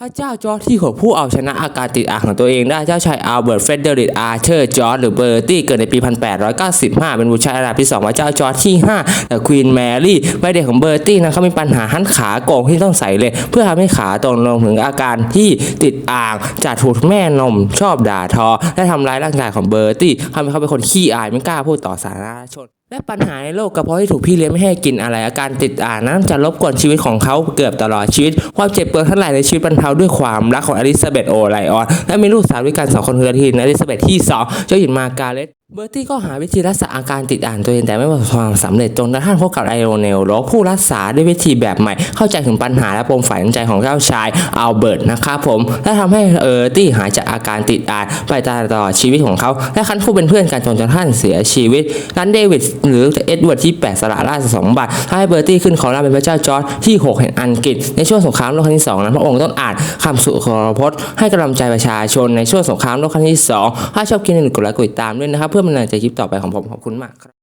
พระเจ้าจอร์ที่หกผู้เอาชนะอาการติดอ่างของตัวเองได้เจ้าชายอัลเบิร์ตเฟรเดริกอาร์เธอร์จอร์จหรือเบอร์ตี้เกิดในปี 1895 เป็นบุตรชายอันดับที่2พระเจ้าจอร์ที่5แต่ควีนแมรี่ใบเด็กของเบอร์ตี้นั้นเขามีปัญหาหันขาโก่งที่ต้องใส่เลย เพื่อทำให้ขาตรงลงถึงอาการที่ติดอ่างจากถูกแม่นมชอบด่าทอ และทำร้ายร่างกายของเบอร์ตี้ทำให้เขาเป็นคนขี้อายไม่กล้าพูดต่อสาธารณชนและปัญหาในโลกกระเพาะที่ถูกพี่เลี้ยงไม่ให้กินอะไร อาการติดอ่านนั้นจะรบกวนชีวิตของเขาเกือบตลอดชีวิต ความเจ็บปวดทั้งหลายในชีวิตบรรเทาด้วยความรักของอลิซาเบธโอไลออน และมีลูกสาวด้วยกันสองคนคือทีนอลิซาเบธที่สองเจ้าหญิงมาการเล็ตเบอร์ตี้ก็หาวิธีรักษาอาการติดอ่างตัวเองแต่ไม่ประสบความสำเร็จจนกระทั่งพบกับไอโอเนลโลผู้รักษาด้วยวิธีแบบใหม่ เข้าใจถึงปัญหาและปมฝังใจของเจ้าชายอัลเบิร์ตนะครับผม และทำให้เออร์ตี้หายจากอาการติดอ่างไปตลอดชีวิตของเขา และคันคู่เป็นเพื่อนกันจนกระทั่งเสียชีวิตรันเดวิดหรือเอ็ดเวิร์ดที่ 8 สละราชสมบัติทำให้เบอร์ตี้ขึ้นของราเป็นพระเจ้าจอร์จที่6แห่งอังกฤษในช่วงสงครามโลกครั้งที่2นั้นพระองค์ต้องอ่านคำสุขพจน์ให้กำลังใจประชาชนในช่วงสงครามโลกครั้งที่2ถ้าชอบคลิปนี้กดไลค์กดติดตามด้วยนะครับเพื่อเป็นกำลังใจคลิปต่อไปของผมขอบคุณมากครับ